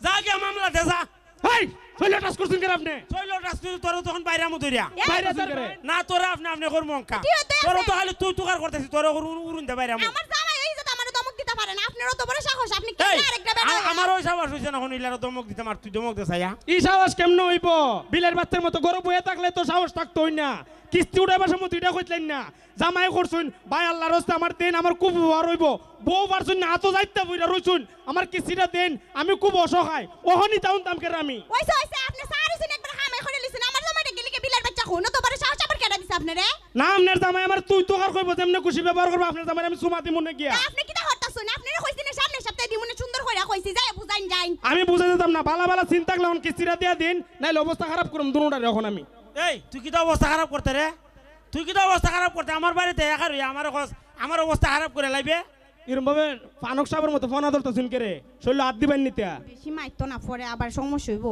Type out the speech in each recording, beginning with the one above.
যা মামলা দে যা। হাই শৈল টাচ করছেন কেন আপনি? চইল রাস্তায় তোর তখন বাইরে আমু ধরিয়া বাইরে না তোরা আপনি আপনি করব অঙ্কা। তোর তো খালি তুই তুকার করতেছিস তোর উড়ুন দে বাইরে আমু। আমার জামাই এই যে আমার দমক দিতে পারে না আপনারও তো বড় সাহস আপনি কি এই আরেকটা বেটা? আমার ওই সাবাস হইছে না ইলার দমক দিতে মার তুই দমক দে সাইয়া ই সাহস কেমন হইব? বিলের বাচ্চার মতো গরু বয়ে থাকলে তো সাহস থাকতো না। কিস্তি উঠাইবার সময় দুইটা কইতলেন না। জামাই করছুন ভাই আল্লাহর হস্তে আমার দেন আমার খুব উপহার হইব। বউ পারছুন না হাতও যাইতে বইরা রইছুন আমার কিস্তিটা দেন আমি খুব অসহায়। ওহনি তাউন তাম কেন আমি? ওইসে ওইসে আপনি সারিছেন একবার করে লিছেন আমার জামাইটা গেলি কে বিলার বাচ্চা খুন? তো বড় সাহস আবার কেডা দিছে আপনারে? না আপনার জামাই আমার তুই তো আর কইব যেমনে খুশি ব্যবহার করব আপনার জামাই আমি সুমাতি মনে গিয়া। আপনি কি তা হরতাছুন আপনারে কইছি না সামনে সপ্তাহে দিমুনে সুন্দর কইরা কইছি যাই বুঝাইন যাইন। আমি বুঝে যেতাম না বালা বালা চিন্তা করলে এখন কিস্তিটা দিয়া দিন নাইলে অবস্থা খারাপ করুম দুটারে এখন আমি। এই তুই কি তো অবস্থা খারাপ করতে রে? তুই কি তো অবস্থা খারাপ করতে? আমার বাড়িতে একার হইয়া আমার আমার অবস্থা খারাপ করে লাইবে? এরম ভাবে ফানক সাহেবের মতো ফোনা ধরতেছেন কে রে। শৈল হাত দিবেন নিতে। বেশি মাইতো না পরে আবার সমস্যা হইব।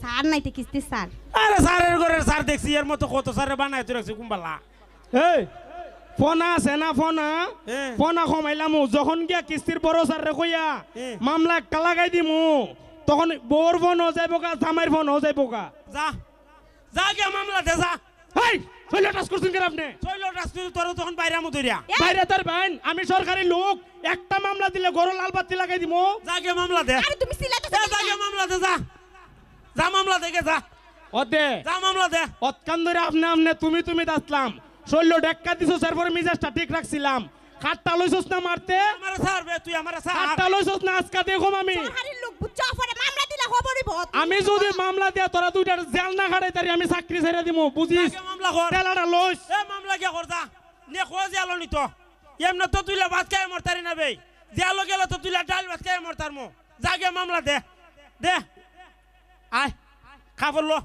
স্যার নাইতে কিস্তি স্যার আরে স্যারের ঘরের স্যার দেখছি এর মতো কত স্যারে বানাই তুই রাখছি কুম্বালা। এই ফোনা আছে না ফোনা। ফোনা কমাইলামু যখন গিয়া কিস্তির বড় স্যার রে কইয়া। মামলা একটা লাগাই দিমু তখন বউর ফোন হয়ে যাইব গা জামাইর ফোন হয়ে যাইব গা। যা। যা গিয়া মামলা দে যা। হাই শৈল টাচ করছেন কেন আপনি? চইল রাস্তায় তোর তখন বাইরে আমু ধরিয়া বাইরে তার বাইন আমি সরকারি লোক একটা মামলা দিলে গরু লাল বাতি লাগাই দিমু। যা গিয়া মামলা দে আরে তুমি সিলাইতেছ এ, যা গিয়া মামলা দে যা। যা মামলা দে যা। অদে যা মামলা দে অতকান ধরে আপনি আপনি তুমি তুমি দাসলাম। শৈল ডেক্কা দিছো স্যার পরে মিজাজটা ঠিক রাখছিলাম। খাটটা লইছস না মারতে? আমার স্যার বে তুই আমার স্যার খাটটা লইছস না আজকা দেখো আমি খবরই বহুত। আমি যদি মামলা দিয়া তোরা দুইটার জেল না খাড়াই তারি আমি চাকরি ছেড়ে দিমু বুঝিস? মামলা কর। তেলাটা লইস। এ মামলা গিয়া কর যা নে খোঁজ আলো নি তো। এমন তো তুইলা ভাত খাই মরতারি না বে। জিয়ালো গেল তো তুইলা ডাল ভাত খাই মরতার মো যা গিয়া মামলা দে। দে। আয়। খাবার লো।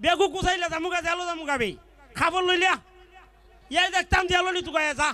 বেগু কুচাইলে জামুগা জালো জামুগা বে। খাবার লইলিয়া। ইয়াই দেখতাম জিয়ালো নি তুকায় যা।